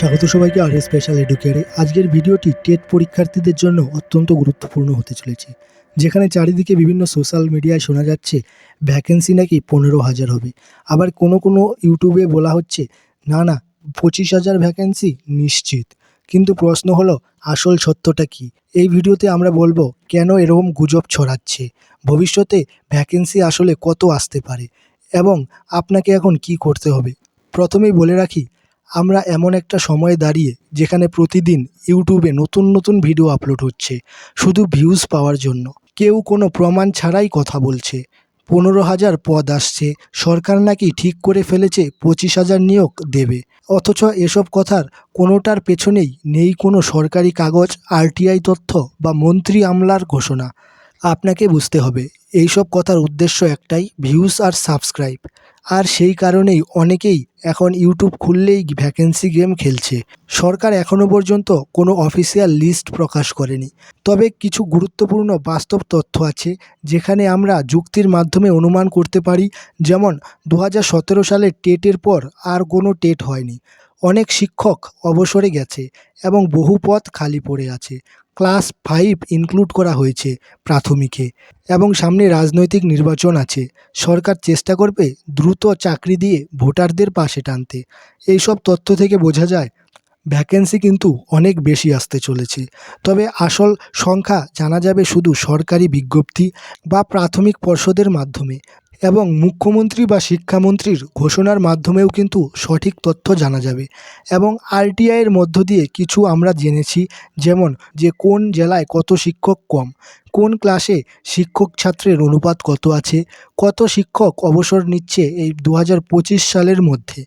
স্বাগত সবাইকে আর স্পেশাল এডুকেয়ারে আজকের ভিডিওটি টেট পরীক্ষার্থীদের জন্য অত্যন্ত গুরুত্বপূর্ণ হতে চলেছে, যেখানে চারিদিকে বিভিন্ন সোশ্যাল মিডিয়ায় শোনা যাচ্ছে ভ্যাকেন্সি নাকি পনেরো হাজার হবে। আবার কোনো কোনো ইউটিউবে বলা হচ্ছে, না না, পঁচিশ হাজার ভ্যাকেন্সি নিশ্চিত। কিন্তু প্রশ্ন হলো, আসল সত্যটা কি? এই ভিডিওতে আমরা বলব, কেন এরকম গুজব ছড়াচ্ছে? ভবিষ্যতে ভ্যাকেন্সি আসলে কত আসতে পারে? এবং আপনাকে এখন কি করতে হবে? প্রথমেই বলে রাখি আমরা এমন একটা সময়ে দাঁড়িয়ে যেখানে প্রতিদিন ইউটিউবে নতুন নতুন ভিডিও আপলোড হচ্ছে, শুধু ভিউজ পাওয়ার জন্য। কেউ কোনো প্রমাণ ছাড়াই কথা বলছে। পনেরো হাজার পদ আসছে, সরকার নাকি ঠিক করে ফেলেছে, পঁচিশ হাজার নিয়োগ দেবে। অথচ এসব কথার কোনোটার পেছনেই নেই কোনো সরকারি কাগজ, আরটিআই তথ্য বা মন্ত্রী আমলার ঘোষণা। আপনাকে বুঝতে হবে, এইসব কথার উদ্দেশ্য একটাই ভিউজ আর সাবস্ক্রাইব আর সেই কারণেই অনেকেই এখন ইউটিউব খুললেই ভ্যাকেন্সি গেম খেলছে। সরকার এখনও পর্যন্ত কোনো অফিসিয়াল লিস্ট প্রকাশ করেনি। তবে কিছু গুরুত্বপূর্ণ বাস্তব তথ্য আছে, যেখানে আমরা যুক্তির মাধ্যমে অনুমান করতে পারি, যেমন দু সালের টেটের পর আর কোনো টেট হয়নি। অনেক শিক্ষক অবসরে গেছে এবং বহু পদ খালি পড়ে আছে। ক্লাস ফাইভ ইনক্লুড করা হয়েছে প্রাথমিকে এবং সামনে রাজনৈতিক নির্বাচন আছে। সরকার চেষ্টা করবে দ্রুত চাকরি দিয়ে ভোটারদের পাশে টানতে। এইসব তথ্য থেকে বোঝা যায়, ভ্যাকেন্সি কিন্তু অনেক বেশি আসতে চলেছে। তবে আসল সংখ্যা জানা যাবে শুধু সরকারি বিজ্ঞপ্তি বা প্রাথমিক পর্ষদের মাধ্যমে। এবং মুখ্যমন্ত্রী বা শিক্ষামন্ত্রীর ঘোষণার মাধ্যমেও কিন্তু সঠিক তথ্য জানা যাবে। এবং আরটিআইয়ের মধ্য দিয়ে কিছু আমরা জেনেছি, যেমন যে কোন জেলায় কত শিক্ষক কম। কোন ক্লাসে শিক্ষক ছাত্রের অনুপাত কত আছে? কত শিক্ষক অবসর নিচ্ছে এই দু হাজার পঁচিশ সালের মধ্যে?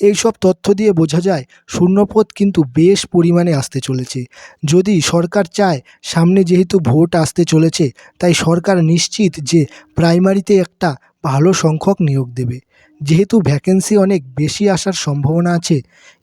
এইসব তথ্য দিয়ে বোঝা যায়, শূন্যপদ কিন্তু বেশ পরিমাণে আসতে চলেছে। যদি সরকার চায় সামনে যেহেতু ভোট আসতে চলেছে, তাই সরকার নিশ্চিত যে প্রাইমারিতে একটা ভালো সংখ্যক নিয়োগ দেবে। যেহেতু ভ্যাকেন্সি অনেক বেশি আসার সম্ভাবনা আছে,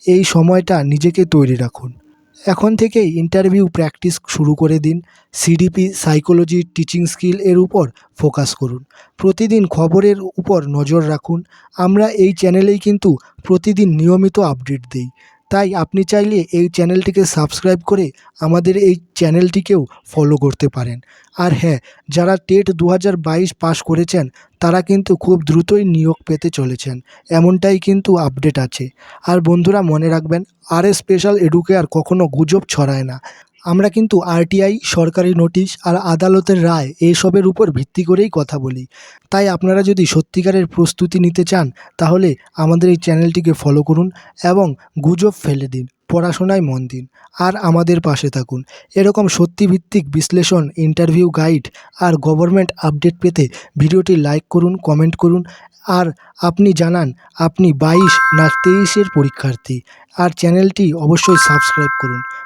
এই সময়টা নিজেকে তৈরি রাখুন। এখন থেকেই ইন্টারভিউ প্র্যাকটিস শুরু করে দিন। সিডিপি সাইকোলজি টিচিং স্কিল এর উপর ফোকাস করুন। প্রতিদিন খবরের উপর নজর রাখুন। আমরা এই চ্যানেলেই কিন্তু প্রতিদিন নিয়মিত আপডেট দিই। তাই আপনি চাইলে এই চ্যানেলটিকে সাবস্ক্রাইব করে আমাদের এই চ্যানেলটিকেও ফলো করতে পারেন। আর হ্যাঁ যারা টেট দু পাস করেছেন, তারা কিন্তু খুব দ্রুতই নিয়োগ পেতে চলেছেন। এমনটাই কিন্তু আপডেট আছে। আর বন্ধুরা, মনে রাখবেন, আর স্পেশাল এডুকেয়ার কখনো গুজব ছড়ায় না। আমরা কিন্তু আরটিআই, সরকারি নোটিশ আর আদালতের রায় এসবের উপর ভিত্তি করেই কথা বলি। তাই আপনারা যদি সত্যিকারের প্রস্তুতি নিতে চান, তাহলে আমাদের এই চ্যানেলটিকে ফলো করুন এবং গুজব ফেলে দিন, পড়াশোনায় মন দিন, আর আমাদের পাশে থাকুন। এরকম সত্যিভিত্তিক বিশ্লেষণ, ইন্টারভিউ গাইড আর গভর্নমেন্ট আপডেট পেতে ভিডিওটি লাইক করুন, কমেন্ট করুন, আর আপনি জানান, আপনি বাইশ না তেইশের পরীক্ষার্থী, আর চ্যানেলটি অবশ্যই সাবস্ক্রাইব করুন।